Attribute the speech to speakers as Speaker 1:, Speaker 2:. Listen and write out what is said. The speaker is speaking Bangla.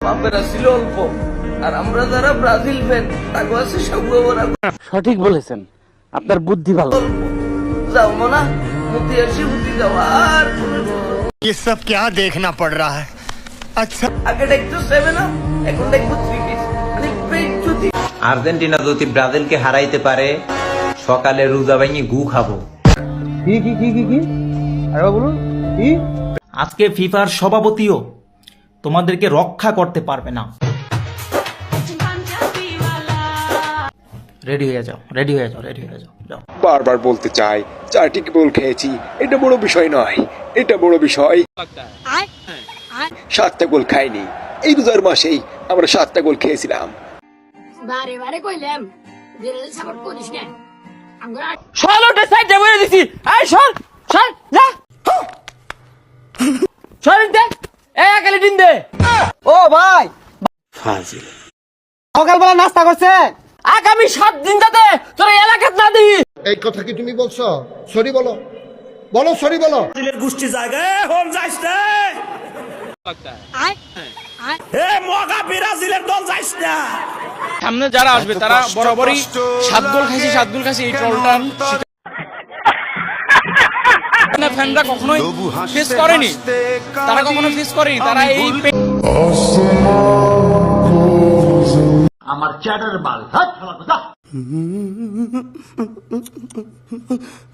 Speaker 1: বাপেরা ছিল অল্প আর আমরা যারা ব্রাজিল ফ্যান তাকে আছে সব ওরা
Speaker 2: সঠিক বলেছেন আপনার বুদ্ধি ভালো
Speaker 1: অল্প যাও মনা মুতি আসি মুতি যাও আর কোনো-
Speaker 3: ये सब क्या देखना पड़ रहा है अच्छा
Speaker 1: আগে দেখতো সেভেন আপ এখন দেখবো থ্রি পিস মানে পেট যদি
Speaker 4: আর্জেন্টিনা যদি ব্রাজিলকে হারাইতে পারে সকালে রোজা ভাঙি গু খাবো
Speaker 2: কি কি কি কি কি আরে বলুন কি
Speaker 5: আজকে ফিফার সভাপতিও তোমাদেরকে রক্ষা করতে পারবে না। রেডি হয়ে যাও রেডি হয়ে যাও রেডি হয়ে যাও যাও।
Speaker 6: বারবার বলতে চাই চারটি গোল খেয়েছি এটা বড় বিষয় নয় এটা বড় বিষয়। সাতটা গোল খাইনি এই রোজার মাসেই আমরা সাতটা গোল খেয়েছিলাম।
Speaker 7: বারে বারে কইলাম জেনারেল সাপোর্ট করিস না। আমরা
Speaker 2: সরলটা সাইডে বলে দিছি। এই সর সর যা। সর দে এ একালে দিন দে ও ভাই। ফাজিল। সকালবেলা নাস্তা করছে। আগামী সাত দিন যাতে তোর এলাকাত না দিই।
Speaker 8: এই কথা কি তুমি বলছো? সরি বলো। বলো সরি বলো।
Speaker 2: সামনে যারা আসবে তারা বরাবরই সাত গোল খাইছি সাত গোল খাইছি এই ট্রলটা। ফ্যানরা কখনোই ফেস করেনি। তারা কখনো ফেস করেনি। তারা এই
Speaker 3: আমার চ্যাটার বাল।